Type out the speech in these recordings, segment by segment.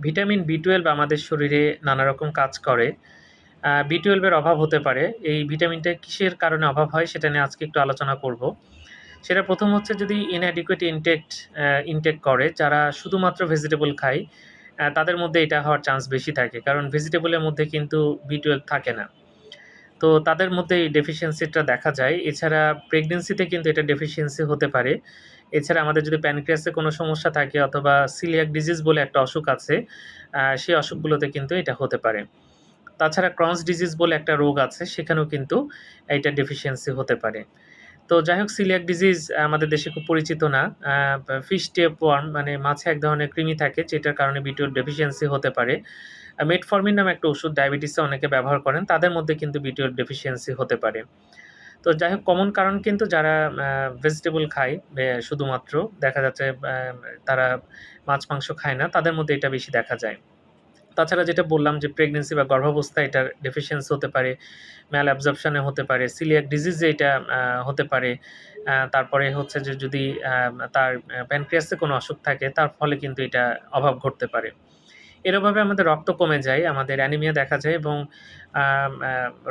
Vitamin B twelve আমাদের শরীরে নানা রকম কাজ করে। বি টুয়েলভের অভাব হতে পারে। এই ভিটামিনটা কিসের কারণে অভাব হয় সেটা নিয়ে আজকে একটু আলোচনা করব। সেটা প্রথম হচ্ছে যদি ইনঅ্যাডিকুয়েট ইনটেক ইনটেক করে, যারা শুধুমাত্র ভেজিটেবল খায় তাদের মধ্যে এটা হওয়ার চান্স বেশি থাকে। কারণ ভেজিটেবলের মধ্যে কিন্তু বি টুয়েলভ থাকে না। তো তাদের মধ্যে এই ডেফিসিয়েন্সিটা দেখা যায়। এছাড়া প্রেগনেন্সিতে কিন্তু এটা ডেফিসিয়েন্সি হতে পারে। এছাড়া আমাদের যদি প্যানক্রিয়াসে কোনো সমস্যা থাকে অথবা সিলিয়াক ডিজিজ বলে একটা অসুখ আছে সেই অসুখগুলোতে কিন্তু এটা হতে পারে। তাছাড়া ক্রন্স ডিজিজ বলে একটা রোগ আছে, সেখানেও কিন্তু এটা ডেফিসিয়েন্সি হতে পারে। তো যাই হোক সিলিয়াক ডিজিজ আমাদের দেশে খুব পরিচিত না। ফিশ টেপ ওয়ার্ম মানে মাছে এক ধরনের কৃমি থাকে, যেটার কারণে বিটুয়েল ডেফিসিয়েন্সি হতে পারে। মেটফর্মিন নামে একটা ওষুধ ডায়াবেটিসে অনেকে ব্যবহার করেন, তাদের মধ্যে কিন্তু বিটুয়েল ডেফিসিয়েন্সি হতে পারে। তো যাই হোক কমন কারণ কিন্তু যারা ভেজিটেবল খায় শুধুমাত্র, দেখা যাচ্ছে তারা মাছ মাংস খায় না, তাদের মধ্যে এটা বেশি দেখা যায়। তাছাড়া যেটা বললাম যে প্রেগনেন্সি বা গর্ভাবস্থা, এটার ডেফিসিয়েন্সি হতে পারে ম্যাল অ্যাবজর্পশনে হতে পারে সিলিয়াক ডিজিজে এটা হতে পারে তারপরে হচ্ছে যে যদি তার প্যানক্রিয়াসে কোনো অসুখ থাকে, তার ফলে কিন্তু এটা অভাব ঘটতে পারে। এরভাবে আমাদের রক্ত কমে যায়, আমাদের অ্যানিমিয়া দেখা যায় এবং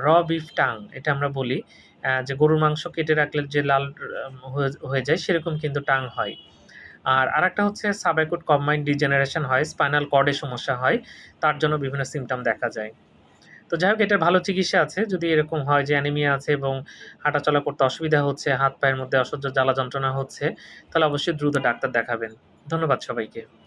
র বিফ টাং এটা আমরা বলি যে গরুর মাংস কেটে রাখলে যে লাল হয়ে যায়, সেরকম কিন্তু টাং হয়। আর আরেকটা হচ্ছে সাবাইকুট কম্বাইন ডিজেনারেশন হয় স্পাইনাল কর্ডে সমস্যা হয়, তার জন্য বিভিন্ন সিমটম দেখা যায়। তো যাই হোক, এটার ভালো চিকিৎসা আছে। যদি এরকম হয় যে অ্যানিমিয়া আছে এবং হাঁটাচলা করতে অসুবিধা হচ্ছে হাত পায়ের মধ্যে অসহ্য জ্বালা যন্ত্রণা হচ্ছে, তাহলে অবশ্যই দ্রুত ডাক্তার দেখাবেন। ধন্যবাদ সবাইকে।